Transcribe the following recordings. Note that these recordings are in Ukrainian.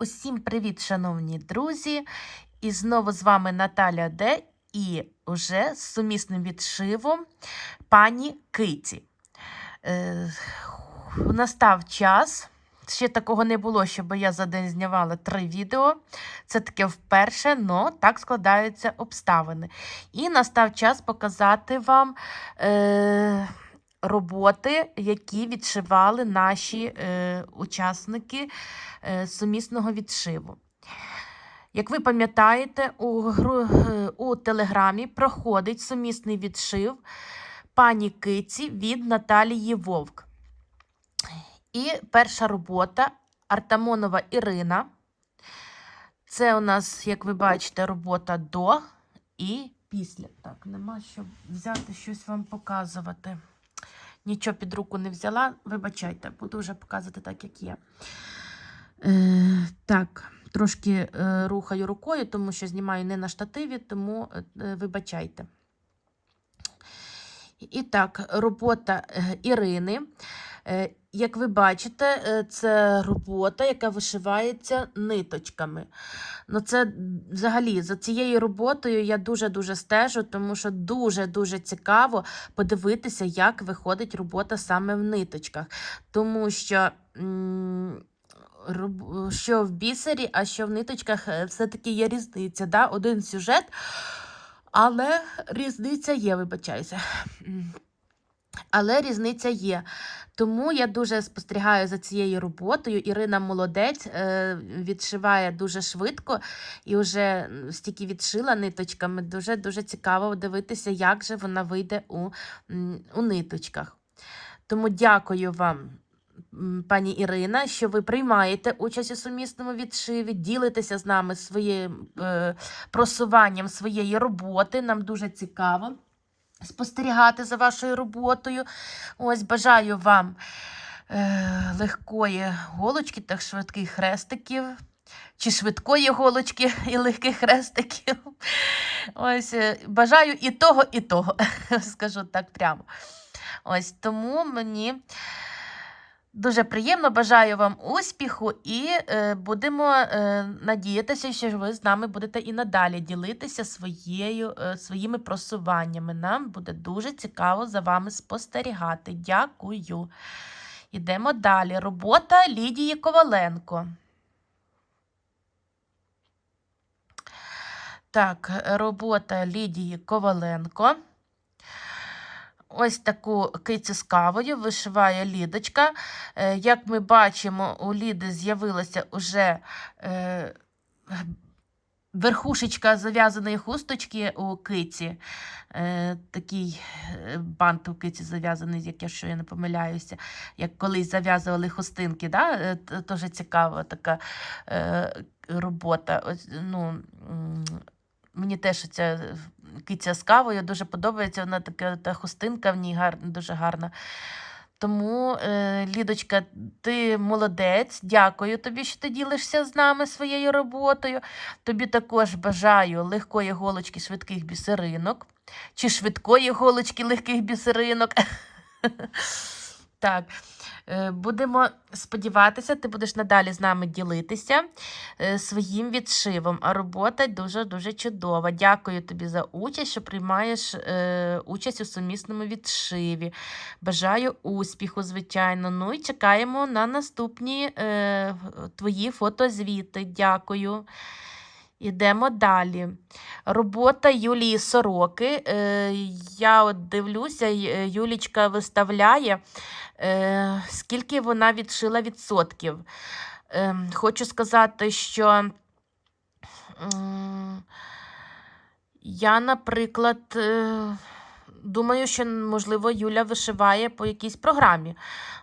Усім привіт, шановні друзі! І знову з вами Наталя Д. І уже з сумісним відшивом пані Киті. Е, настав час. Ще такого не було, щоб я за день знімала три відео. Це таке вперше, але так складаються обставини. І настав час показати вам е, роботи, які відшивали наші е, учасники е, сумісного відшиву. Як ви пам'ятаєте, у, е, у Телеграмі проходить сумісний відшив пані Киці від Наталії Вовк. І перша робота Артамонова Ірина. Це у нас, як ви бачите, робота до і після. Так, нема що взяти щось вам показувати. Нічого під руку не взяла. Вибачайте, буду вже показувати так, як є. Е, так, трошки е, рухаю рукою, тому що знімаю не на штативі, тому е, е, вибачайте. І так, робота е, Ірини. Е, Як ви бачите, е, це робота, яка вишивається ниточками. Ну, це взагалі за цією роботою я дуже-дуже стежу, тому що дуже-дуже цікаво подивитися, як виходить робота саме в ниточках. Тому що. Що в бісері, а що в ниточках е, все-таки є різниця. Да? Один сюжет, але різниця є, вибачаюся. Але різниця є. Тому я дуже спостерігаю за цією роботою. Ірина молодець, е, відшиває дуже швидко і вже стільки відшила ниточками. Дуже дуже цікаво дивитися, як же вона вийде у, у ниточках. Тому дякую вам. Пані Ірина, що ви приймаєте участь у сумісному відшиві, ділитеся з нами своїм е, просуванням своєї роботи. Нам дуже цікаво спостерігати за вашою роботою. Ось бажаю вам е, легкої голочки та швидких хрестиків. Чи швидкої голочки і легких хрестиків. Ось е, бажаю і того, і того, скажу так прямо. Ось тому мені дуже приємно бажаю вам успіху і е, будемо е, надіятися, що ви з нами будете і надалі ділитися своєю, е, своїми просуваннями. Нам буде дуже цікаво за вами спостерігати. Дякую. Йдемо далі. Робота Лідії Коваленко. Так, робота Лідії Коваленко. Ось таку кицю з кавою вишиває Лідочка. Е, Як ми бачимо, у Ліди з'явилася уже е, верхушечка зав'язаної хусточки у киці. Е, такий бант у киці зав'язаний, як якщо я не помиляюся, як колись зав'язували хустинки. Да? Е, Дуже цікава така робота. Ось, ну, Мені теж ця киця з кавою дуже подобається. Вона така та хустинка в ній гар, дуже гарна. Тому, е, Лідочка, ти молодець. Дякую тобі, що ти ділишся з нами своєю роботою. Тобі також бажаю легкої голочки, швидких бісеринок. Чи швидкої голочки, легких бісеринок. Так, е, будемо сподіватися, ти будеш надалі з нами ділитися е, своїм відшивом. А робота дуже-дуже чудова. Дякую тобі за участь, що приймаєш е, участь у сумісному відшиві. Бажаю успіху, звичайно. Ну і чекаємо на наступні твої фотозвіти. Дякую. Ідемо далі. Робота Юлії Сороки. Е, я от дивлюся, е, Юлічка виставляє, е, скільки вона відшила відсотків. Е, хочу сказати, що я, наприклад, думаю, що, можливо, Юля вишиває по якійсь програмі.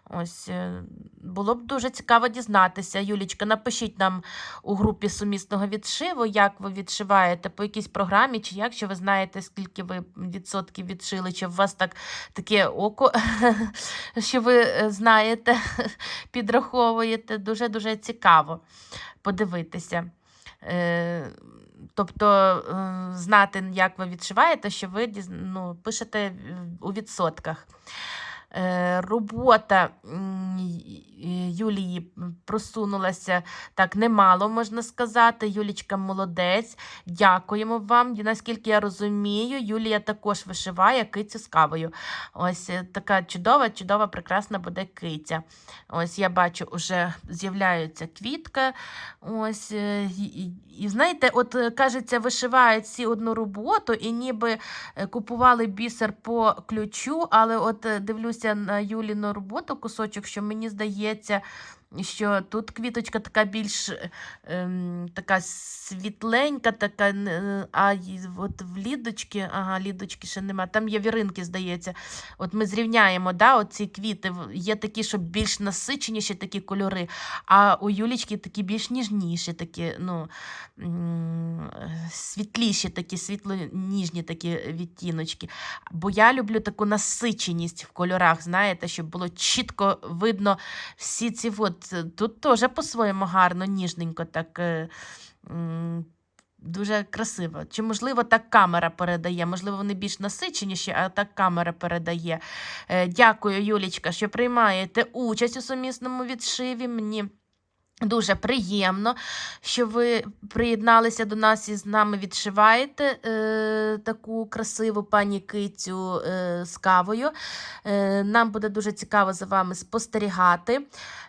Ось, е, було б дуже цікаво дізнатися. Юлічка, напишіть нам у групі сумісного відшиву, як ви відшиваєте по якійсь програмі, чи як, що ви знаєте, скільки ви відсотків відшили, чи у вас так таке око, що ви е, знаєте, підраховуєте. Дуже-дуже цікаво подивитися. Е, Тобто е, знати, як ви відшиваєте, що ви ну, пишете у відсотках. Е, Робота Юлії просунулася так немало, можна сказати. Юлічка молодець. Дякуємо вам. Наскільки я розумію, Юлія також вишиває кицю з кавою. Ось е, така чудова, чудова, прекрасна буде киця. Ось я бачу, вже з'являється квітка. Ось, е, і, і, знаєте, от кажеться, вишивають всі одну роботу і ніби купували бісер по ключу, але от е, дивлюся на Юліну роботу, кусочок, що мені здається, що тут квіточка така більш ем, така світленька, така, а от в лідочки, ага, лідочки ще нема, там є віринки, здається. От ми зрівняємо, да, оці квіти. Є такі, що більш насиченіші такі кольори, а у Юлічки такі більш ніжніші, такі, ну, світліші, такі світло-ніжні такі відтіночки. Бо я люблю таку насиченість в кольорах, знаєте, щоб було чітко видно всі ці. От, е, тут теж по-своєму гарно, ніжненько так. е, Дуже красиво. Чи, можливо, так камера передає? Можливо, вони більш насиченіші, а так камера передає. Е, Дякую, Юлічка, що приймаєте участь у сумісному відшиві. Мені дуже приємно, що ви приєдналися до нас і з нами відшиваєте е, таку красиву пані кицю е, з кавою. Е, нам буде дуже цікаво за вами спостерігати.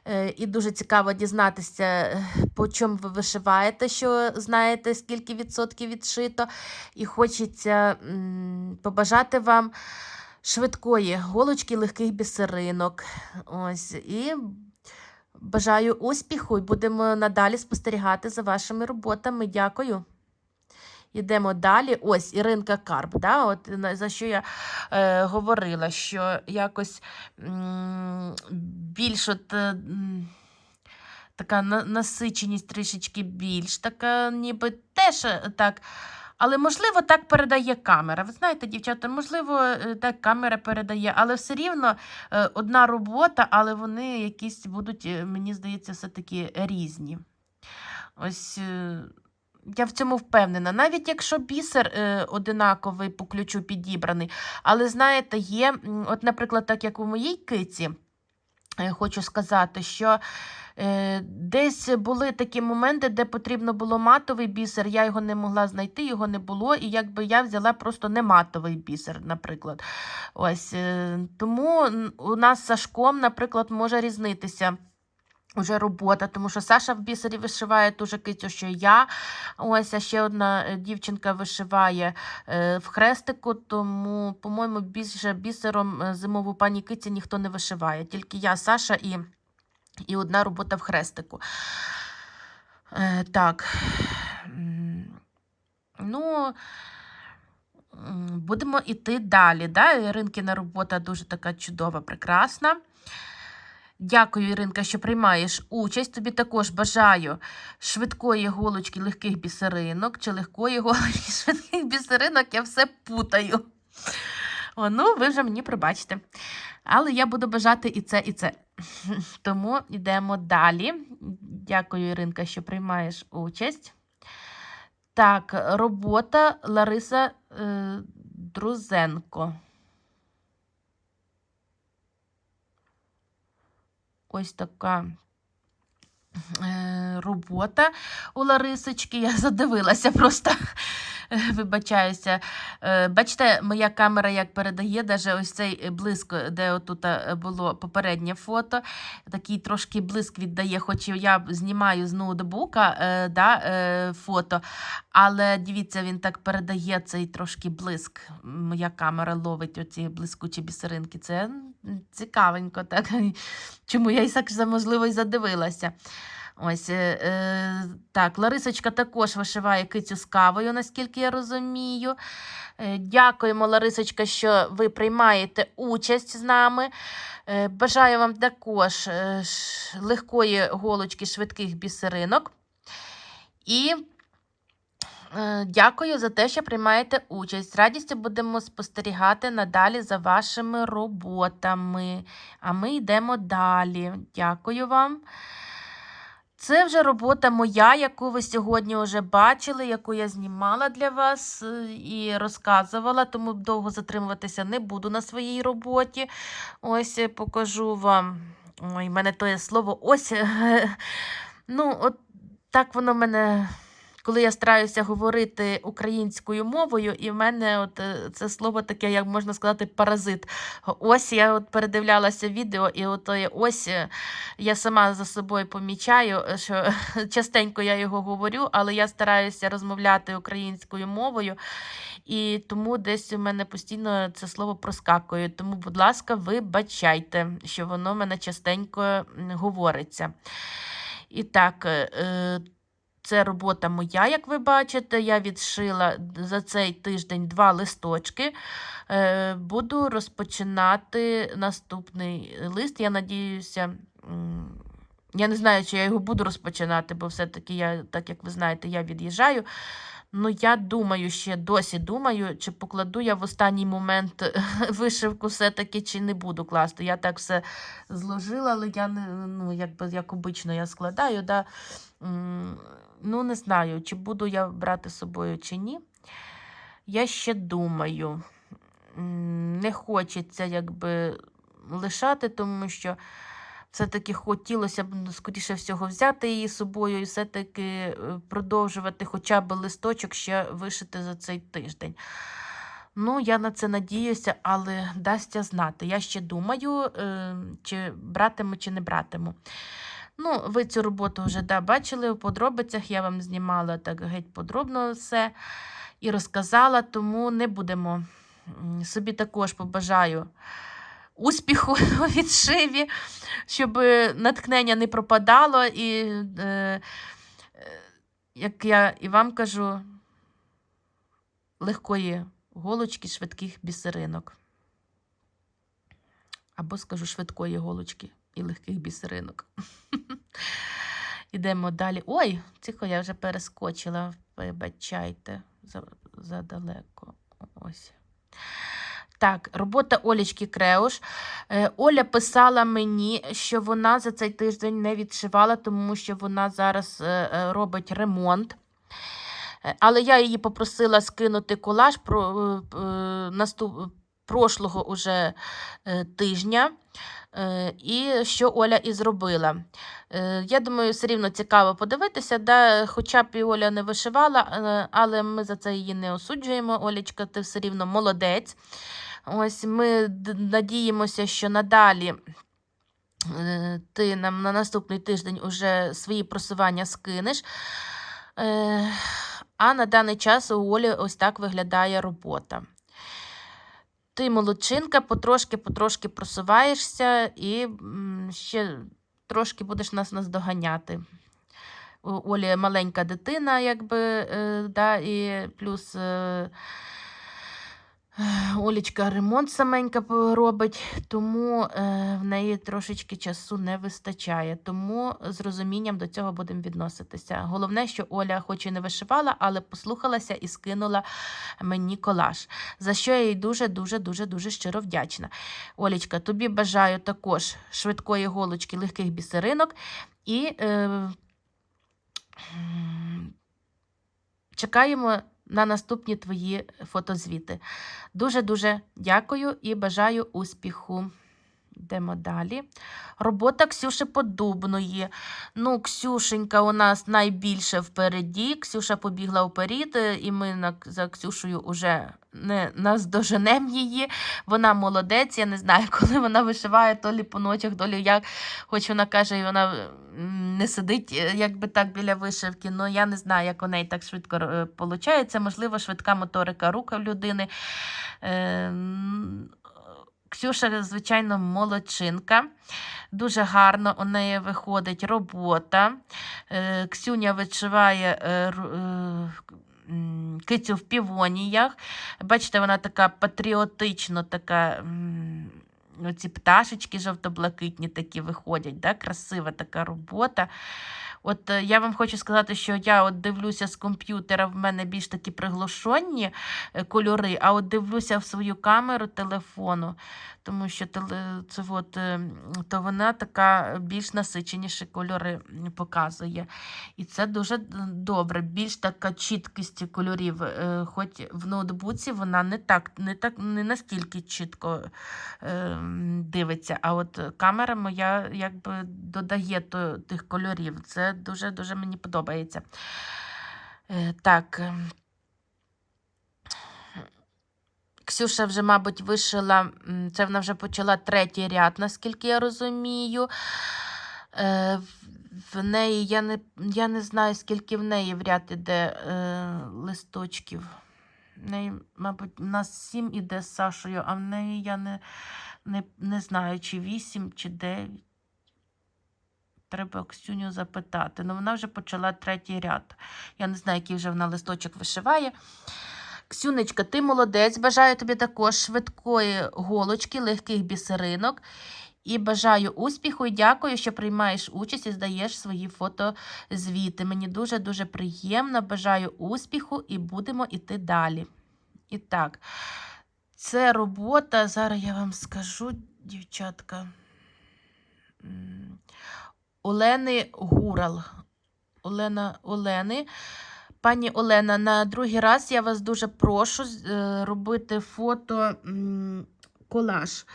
Е, і дуже цікаво дізнатися, по чому ви вишиваєте, що знаєте, скільки відсотків відшито. І хочеться побажати вам швидкої голочки, легких бісеринок. Ось, і бажаю успіху і будемо надалі спостерігати за вашими роботами. Дякую. Йдемо далі. Ось Іринка Карп, да, от, за що я е, говорила, що якось більш от, е, така на- насиченість трішечки більш, така ніби теж е, так. Але, можливо, так передає камера. Ви знаєте, дівчата, можливо, е, так камера передає, але все рівно е, одна робота, але вони якісь будуть, е, мені здається, все-таки різні. Ось. я в цьому впевнена. Навіть якщо бісер одинаковий по ключу підібраний, але знаєте, є, от, наприклад, так як у моїй киці, хочу сказати, що е, десь були такі моменти, де потрібно було матовий бісер, я його не могла знайти, його не було, і якби я взяла просто не матовий бісер, наприклад. Ось, е, тому у нас з Сашком, наприклад, може різнитися. Уже робота, тому що Саша в бісері вишиває ту же кицю, що я. Ось, а ще одна е, дівчинка вишиває е, в хрестику, тому, по-моєму, більше бісером е, зимову пані киці ніхто не вишиває. Тільки я, Саша і, і одна робота в хрестику. Так. Ну, будемо йти далі. Да? Іринкина робота дуже така чудова, прекрасна. Дякую, Іринка, що приймаєш участь. Тобі також бажаю швидкої голочки, легких бісеринок, чи легкої голочки, швидких бісеринок, я все путаю. О, ну, ви вже мені пробачте. Але я буду бажати і це, і це. Тому йдемо далі. Дякую, Іринка, що приймаєш участь. Так, робота Лариса е, Друзенко. Ось така е, робота у Ларисочки. Я задивилася просто. Вибачаюся. Е, Бачите, моя камера як передає, даже ось цей блиск, де отут е, було попереднє фото, такий трошки блиск віддає, хоч я знімаю з ноутбука да, фото, але дивіться, він так передає цей трошки блиск. Моя камера ловить оці блискучі бісеринки. Це цікавенько, так. Чому я і так можливо і задивилася. Ось е, е, так, Ларисочка також вишиває кицю з кавою, наскільки я розумію. Е, дякуємо, Ларисочка, що ви приймаєте участь з нами. Е, бажаю вам також е, легкої голочки, швидких бісеринок. І дякую за те, що приймаєте участь. З радістю будемо спостерігати надалі за вашими роботами. А ми йдемо далі. Дякую вам. Це вже робота моя, яку ви сьогодні вже бачили, яку я знімала для вас е, і розказувала, тому довго затримуватися не буду на своїй роботі. Ось я покажу вам. Ой, в мене то є слово ось. Ну, от так воно в мене. Коли я стараюся говорити українською мовою, і в мене от е, це слово таке, як можна сказати, паразит. Ось я от передивлялася відео, і от е, ось е, я сама за собою помічаю, що частенько я його говорю, але я стараюся розмовляти українською мовою, і тому десь у мене постійно це слово проскакує. Тому, будь ласка, вибачайте, що воно в мене частенько говориться. І так, це робота моя, як ви бачите. Я відшила за цей тиждень два листочки. Е, Буду розпочинати наступний лист. Я надіюся, я не знаю, чи я його буду розпочинати, бо все-таки я, так як ви знаєте, я від'їжджаю. Ну, я думаю, ще досі думаю, чи покладу я в останній момент вишивку все-таки, чи не буду класти. Я так все зложила, але я не, ну, якби, як обично я складаю. Да? Ну, не знаю, чи буду я брати з собою, чи ні. Я ще думаю. Не хочеться якби лишати, тому що все-таки хотілося б ну, скоріше всього взяти її з собою і все-таки е, продовжувати хоча б листочок ще вишити за цей тиждень. Ну, я на це надіюся, але дасться знати. Я ще думаю, е, чи братиму, чи не братиму. Ну, ви цю роботу вже да, бачили у подробицях, я вам знімала так геть подробно все і розказала, тому не будемо. Собі також побажаю успіху у відшиві, щоб натхнення не пропадало. І, е, е, як я і вам кажу, легкої голочки, швидких бісеринок. Або скажу швидкої голочки і легких бісеринок. Ідемо далі. Ой, тихо, я вже перескочила. Вибачайте, задалеко. Ось. Так, робота Олічки Креуш. Е, Оля писала мені, що вона за цей тиждень не відшивала, тому що вона зараз е, е, робить ремонт. Але я її попросила скинути колаж про наступ, прошлого уже тижня. І що Оля і зробила. Я думаю, все рівно цікаво подивитися, да, хоча б і Оля не вишивала, але ми за це її не осуджуємо. Олічка, ти все рівно молодець. Ось ми надіємося, що надалі е, ти нам на наступний тиждень уже свої просування скинеш. Е, А на даний час у Олі ось так виглядає робота. Ти молодчинка, потрошки-потрошки просуваєшся і ще трошки будеш нас наздоганяти. У Олі маленька дитина, якби, е, да, і плюс Олічка ремонт саменька робить, тому е, в неї трошечки часу не вистачає. Тому з розумінням до цього будемо відноситися. Головне, що Оля, хоч і не вишивала, але послухалася і скинула мені колаж, за що я їй дуже, дуже, дуже, дуже щиро вдячна. Олічка, тобі бажаю також швидкої голочки, легких бісеринок і е, чекаємо на наступні твої фотозвіти. Дуже-дуже дякую і бажаю успіху. Йдемо далі. Робота Ксюші Подубної. Ну, Ксюшенька у нас найбільше впереді. Ксюша побігла вперед, е, і ми за Ксюшею вже не наздоженемо її. Вона молодець. Я не знаю, коли вона вишиває, то лі по ночах, то лі як. Хоч вона каже, і вона не сидить е, якби так біля вишивки. Ну я не знаю, як у неї так швидко виходить. Можливо, швидка моторика рука в людини. Ксюша, звичайно, молодчинка. Дуже гарно у неї виходить робота. Е, Ксюня вишиває е, е, кицю в півоніях. Бачите, вона така патріотично, така. м, Оці пташечки жовто-блакитні такі виходять, да? красива така робота. От е, я вам хочу сказати, що я от дивлюся з комп'ютера, в мене більш такі приглушенні е, кольори, а от дивлюся в свою камеру телефону, тому що це от, е, то вона така більш насиченіші кольори показує. І це дуже добре, більш така чіткість кольорів. Хоч в ноутбуці вона не так, не так, не настільки чітко дивиться. А от камера моя якби додає тих кольорів. Це дуже-дуже мені подобається. Е, Так. ем, Ксюша вже, мабуть, вишила, це вона вже почала третій ряд, наскільки я розумію. Е, в- В неї я не, я не знаю, скільки в неї в ряд іде е, листочків. В неї, мабуть, у нас сім іде з Сашою, а в неї я не, не, не знаю, чи вісім, чи дев'ять. Треба Ксюню запитати. Ну, вона вже почала третій ряд. Я не знаю, який вже вона листочок вишиває. Ксюнечка, ти молодець. Бажаю тобі також швидкої голочки, легких бісеринок. І бажаю успіху і дякую, що приймаєш участь і здаєш свої фотозвіти. Мені дуже-дуже приємно. Бажаю успіху і будемо йти далі. І так, це робота. Зараз я вам скажу, дівчатка. Олени Гурал. Олена Олени. Пані Олена, на другий раз я вас дуже прошу е, робити фото колаж.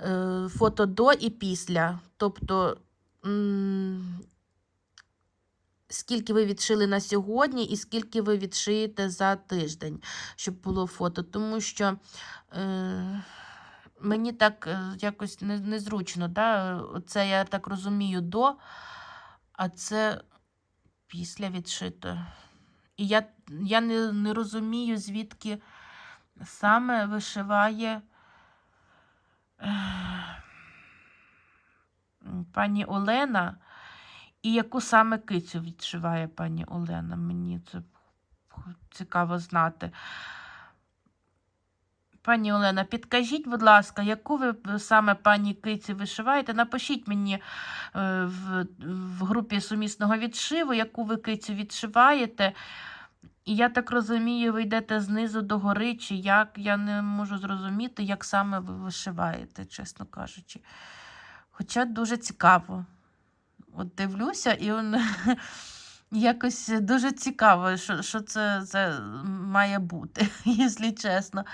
Е, Фото до і після. Тобто, скільки ви відшили на сьогодні, і скільки ви відшиєте за тиждень, щоб було фото. Тому що е, мені так е, якось не- незручно. Да? Це, я так розумію, до, а це після відшито. І я, я не, не розумію, звідки саме вишиває пані Олена, і яку саме кицю відшиває пані Олена. Мені це цікаво знати. Пані Олена, підкажіть, будь ласка, яку ви саме пані киці вишиваєте? Напишіть мені е, в, в групі сумісного відшиву, яку ви кицю відшиваєте. І я так розумію, ви йдете знизу до гори, чи як. Я не можу зрозуміти, як саме ви вишиваєте, чесно кажучи. Хоча дуже цікаво. От дивлюся, і он, якось дуже цікаво, що, що це, це має бути, якщо чесно.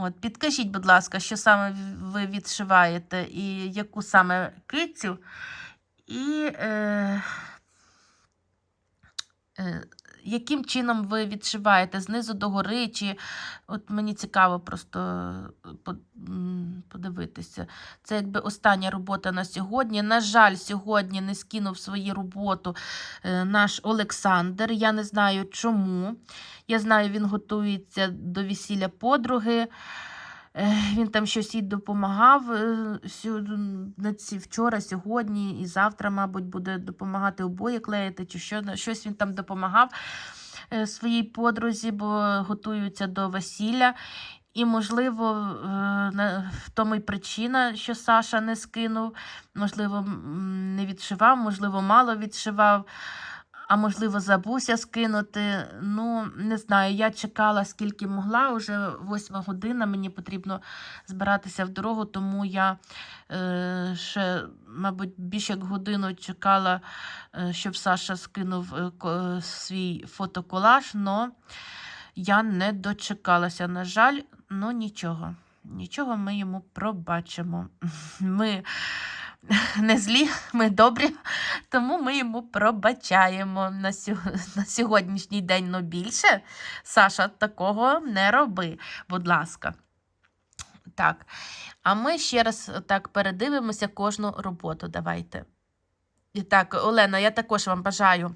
От, підкажіть, будь ласка, що саме ви відшиваєте, і яку саме кицю, і е, е, яким чином ви відшиваєте знизу до гори, чи от мені цікаво просто е, подивитися. Це якби остання робота на сьогодні. На жаль, сьогодні не скинув свою роботу е, наш Олександр. Я не знаю чому. Я знаю, він готується до весілля подруги. Е, Він там щось їй допомагав е, вчора, сьогодні і завтра, мабуть, буде допомагати обоє клеїти, чи що, щось він там допомагав е, своїй подрузі, бо готуються до весілля. І, можливо, в тому й причина, що Саша не скинув, можливо, не відшивав, можливо, мало відшивав, а можливо, забувся скинути. Ну, не знаю, я чекала скільки могла, уже восьма година, мені потрібно збиратися в дорогу, тому я е, ще, мабуть, більше як годину чекала, е, щоб Саша скинув е, свій фотоколаж, але я не дочекалася, на жаль, ну нічого. Нічого ми йому пробачимо. Ми не злі, ми добрі, тому ми йому пробачаємо на, сьо- на сьогоднішній день. Ну більше, Саша, такого не роби, будь ласка. Так, а ми ще раз так передивимося кожну роботу. Давайте. І так, Олена, я також вам бажаю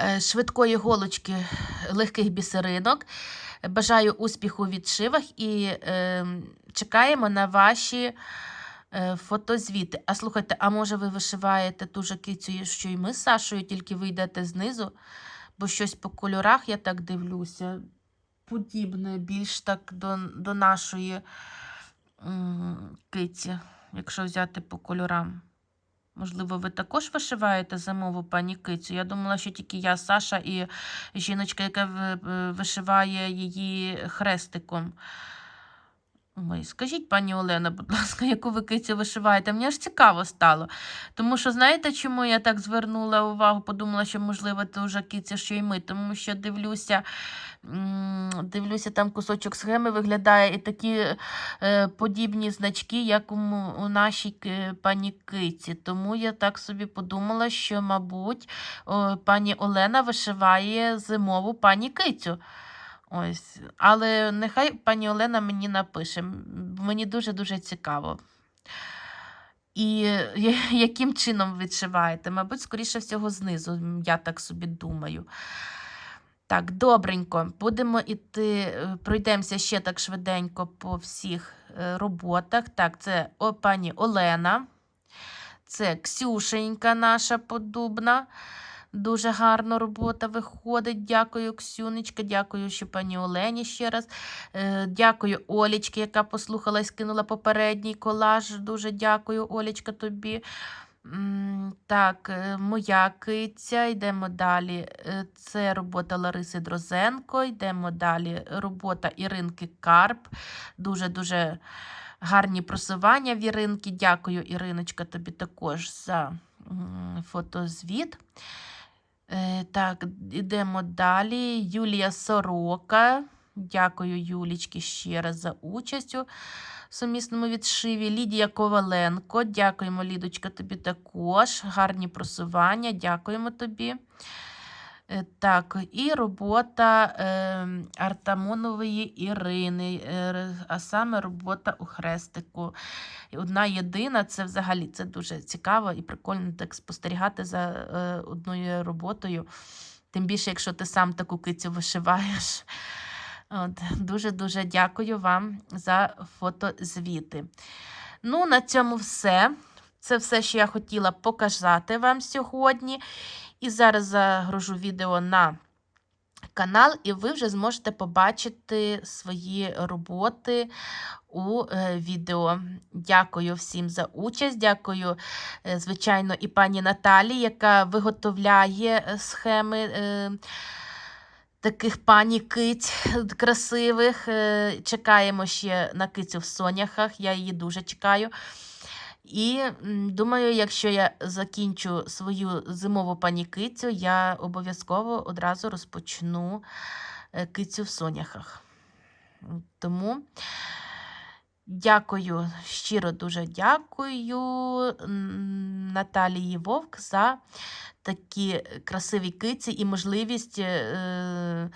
е, швидкої голочки, легких бісеринок. Бажаю успіху в відшивах і е, чекаємо на ваші фотозвіти. А слухайте, а може ви вишиваєте ту же кицю, що й ми з Сашою, тільки ви йдете знизу, бо щось по кольорах, я так дивлюся, подібне, більш так до, до нашої киці, якщо взяти по кольорам. Можливо, ви також вишиваєте зимову пані Кицю. Я думала, що тільки я, Саша і жіночка, яка е, вишиває її хрестиком. Ой, скажіть, пані Олена, будь ласка, яку ви кицю вишиваєте? Мені аж цікаво стало. Тому що знаєте, чому я так звернула увагу? Подумала, що, можливо, це вже киця, що й ми, тому що дивлюся, дивлюся, там кусочок схеми виглядає і такі е, подібні значки, як у, у нашій ки- пані киці. Тому я так собі подумала, що, мабуть, о, пані Олена вишиває зимову пані кицю. Ось. Але нехай пані Олена мені напише. Мені дуже-дуже цікаво. І яким чином відшиваєте? Мабуть, скоріше всього, знизу, я так собі думаю. Так, добренько. Будемо іти, е, пройдемося ще так швиденько по всіх е, роботах. Так, це о, пані Олена, це Ксюшенька наша подубна. Дуже гарна робота виходить. Дякую, Ксюнечка. Дякую, що пані Олені ще раз. Е, Дякую Олічки, яка послухала і скинула попередній колаж. Дуже дякую, Олічка, тобі. Так, е, моя киця. Йдемо далі. Е, Це робота Лариси Дрозенко. Йдемо далі. Робота Іринки Карп. Дуже-дуже гарні просування в Іринки. Дякую, Іриночка, тобі також за фотозвіт. Е, Так, йдемо далі. Юлія Сорока. Дякую, Юлічки, ще раз за участь у сумісному відшиві. Лідія Коваленко. Дякуємо, Лідочка, тобі також. Гарні просування. Дякуємо тобі. Е, Так, і робота е, Артамонової Ірини, е, а саме робота у хрестику. Одна єдина, це взагалі це дуже цікаво і прикольно так спостерігати за е, одною роботою. Тим більше, якщо ти сам таку кицю вишиваєш. Дуже-дуже дякую вам за фотозвіти. Ну, на цьому все. Це все, що я хотіла показати вам сьогодні. І зараз загружу відео на канал, і ви вже зможете побачити свої роботи у е, відео. Дякую всім за участь. Дякую, е, звичайно, і пані Наталі, яка виготовляє е, схеми. Таких пані киць красивих. Чекаємо ще на кицю в соняхах. Я її дуже чекаю. І думаю, якщо я закінчу свою зимову панікицю, я обов'язково одразу розпочну е, кицю в соняхах. Тому дякую, щиро дуже дякую Наталії Вовк за такі красиві киці і можливість. е,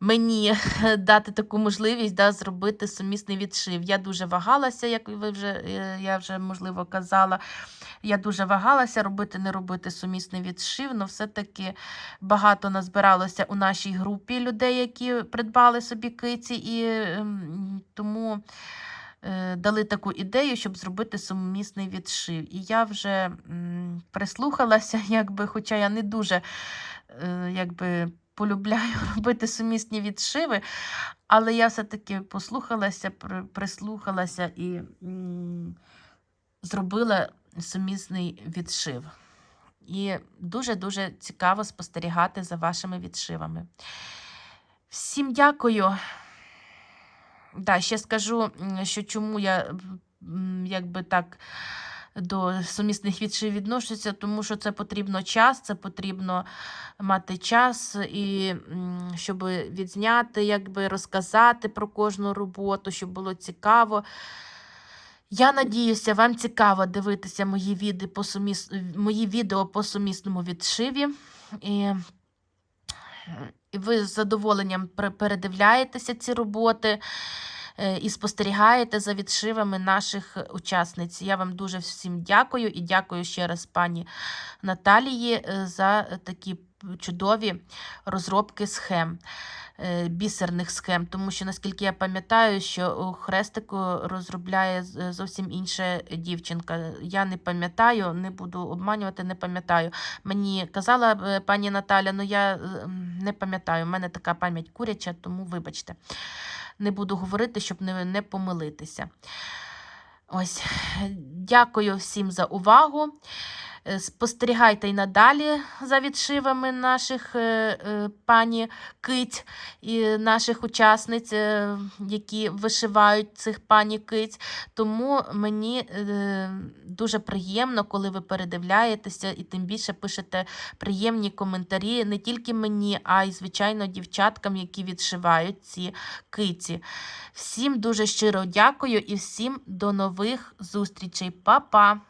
Мені дати таку можливість да, зробити сумісний відшив. Я дуже вагалася, як ви вже е, я вже можливо казала. Я дуже вагалася робити, не робити сумісний відшив, але все-таки багато назбиралося у нашій групі людей, які придбали собі киці, і ем, тому е, дали таку ідею, щоб зробити сумісний відшив. І я вже прислухалася, якби, хоча я не дуже е, якби, полюбляю робити сумісні відшиви, але я все-таки послухалася, прислухалася і зробила сумісний відшив. І дуже-дуже цікаво спостерігати за вашими відшивами. Всім дякую. Да, ще скажу, що чому я якби так до сумісних відшив відношуся, тому що це потрібно час, це потрібно мати час, і щоб відзняти, якби розказати про кожну роботу, щоб було цікаво. Я надіюся, вам цікаво дивитися мої відео по, суміс... мої відео по сумісному відшиві. І... і ви з задоволенням передивляєтеся ці роботи і спостерігаєте за відшивами наших учасниць. Я вам дуже всім дякую і дякую ще раз пані Наталії е, за такі чудові розробки схем. е, Бісерних схем, тому що наскільки я пам'ятаю, що у хрестику розробляє зовсім інша дівчинка. Я не пам'ятаю, не буду обманювати, не пам'ятаю. Мені казала е, пані Наталя, ну я е, не пам'ятаю. У мене така пам'ять куряча, тому вибачте. Не буду говорити, щоб не, не помилитися. Ось, дякую всім за увагу. Е, Спостерігайте й надалі за відшивами наших е, е, пані киць і наших учасниць, які вишивають цих пані киць. Тому мені дуже приємно, коли ви передивляєтеся і тим більше пишете приємні коментарі не тільки мені, а й, звичайно, дівчаткам, які відшивають ці киці. Всім дуже щиро дякую і всім до нових зустрічей. Па-па!